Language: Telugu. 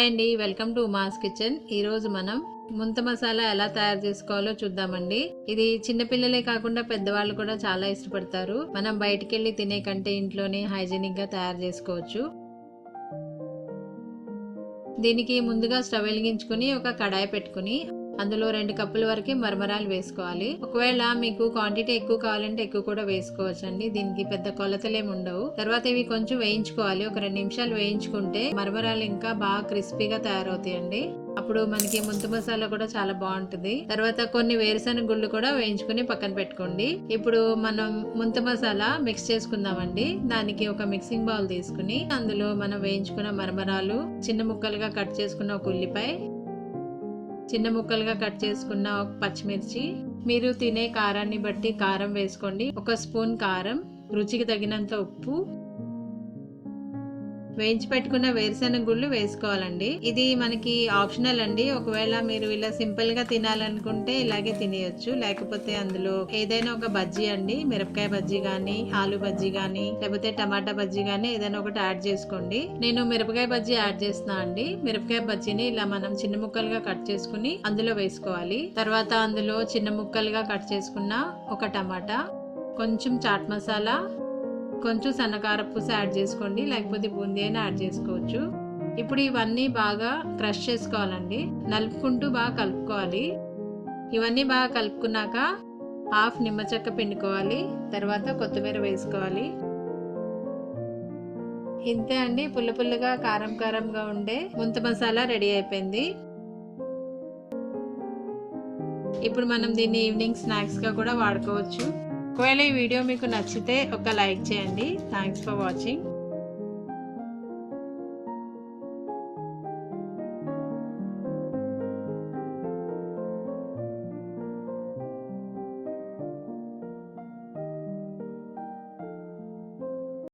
హాయ్ అండి వెల్కమ్ టు మాస్ కిచెన్. ఈరోజు మనం ముంత మసాలా ఎలా తయారు చేసుకోవాలో చూద్దామండి. ఇది చిన్నపిల్లలే కాకుండా పెద్దవాళ్ళు కూడా చాలా ఇష్టపడతారు. మనం బయటికి వెళ్ళి తినే కంటే ఇంట్లోనే హైజీనిక్గా తయారు చేసుకోవచ్చు. దీనికి ముందుగా స్టవ్ వెలిగించుకుని ఒక కడాయి పెట్టుకుని అందులో రెండు కప్పుల వరకు మరమరాలు వేసుకోవాలి. ఒకవేళ మీకు క్వాంటిటీ ఎక్కువ కావాలంటే ఎక్కువ కూడా వేసుకోవచ్చు అండి దీనికి పెద్ద కొలతలేమి ఉండవు. తర్వాత ఇవి కొంచెం వేయించుకోవాలి. ఒక రెండు నిమిషాలు వేయించుకుంటే మరమరాలు ఇంకా బాగా క్రిస్పీగా తయారవుతాయండి. అప్పుడు మనకి ముంత మసాలా కూడా చాలా బాగుంటుంది. తర్వాత కొన్ని వేరుశనగ గుళ్ళు కూడా వేయించుకుని పక్కన పెట్టుకోండి. ఇప్పుడు మనం ముంత మసాలా మిక్స్ చేసుకుందామండి. దానికి ఒక మిక్సింగ్ బౌల్ తీసుకుని అందులో మనం వేయించుకున్న మరమరాలు చిన్న ముక్కలుగా కట్ చేసుకున్న ఒక ఉల్లిపాయ చిన్న ముక్కలుగా కట్ చేసుకున్న ఒక పచ్చిమిర్చి. మీరు తినే కారాన్ని బట్టి కారం వేసుకోండి. ఒక స్పూన్ కారం రుచికి తగినంత ఉప్పు వేయించి పెట్టుకున్న వేరుశెనగ గుళ్ళు వేసుకోవాలండి. ఇది మనకి ఆప్షనల్ అండి. ఒకవేళ మీరు ఇలా సింపుల్గా తినాలనుకుంటే ఇలాగే తినేయచ్చు. లేకపోతే అందులో ఏదైనా ఒక బజ్జీ అండి. మిరపకాయ బజ్జీ కానీ ఆలు బజ్జీ కానీ లేకపోతే టమాటా బజ్జీ కానీ ఏదైనా ఒకటి యాడ్ చేసుకోండి. నేను మిరపకాయ బజ్జీ యాడ్ చేస్తున్నా అండి. మిరపకాయ బజ్జీని ఇలా మనం చిన్న ముక్కలుగా కట్ చేసుకుని అందులో వేసుకోవాలి. తర్వాత అందులో చిన్న ముక్కలుగా కట్ చేసుకున్న ఒక టమాటా కొంచెం చాట్ మసాలా కొంచెం సన్నకారపూస యాడ్ చేసుకోండి లేకపోతే బూందీ అయినా యాడ్ చేసుకోవచ్చు. ఇప్పుడు ఇవన్నీ బాగా క్రష్ చేసుకోవాలండి. నలుపుకుంటూ బాగా కలుపుకోవాలి. ఇవన్నీ బాగా కలుపుకున్నాక హాఫ్ నిమ్మ చెక్క పిండుకోవాలి. తర్వాత కొత్తిమీర వేసుకోవాలి. ఇంతే అండి. పుల్ల పుల్లగా కారం కారంగా ఉండే ముంత మసాలా రెడీ అయిపోయింది. ఇప్పుడు మనం దీన్ని ఈవినింగ్ స్నాక్స్గా కూడా వాడుకోవచ్చు. ఒకవేళ ఈ వీడియో మీకు నచ్చితే ఒక లైక్ చేయండి. Thanks for watching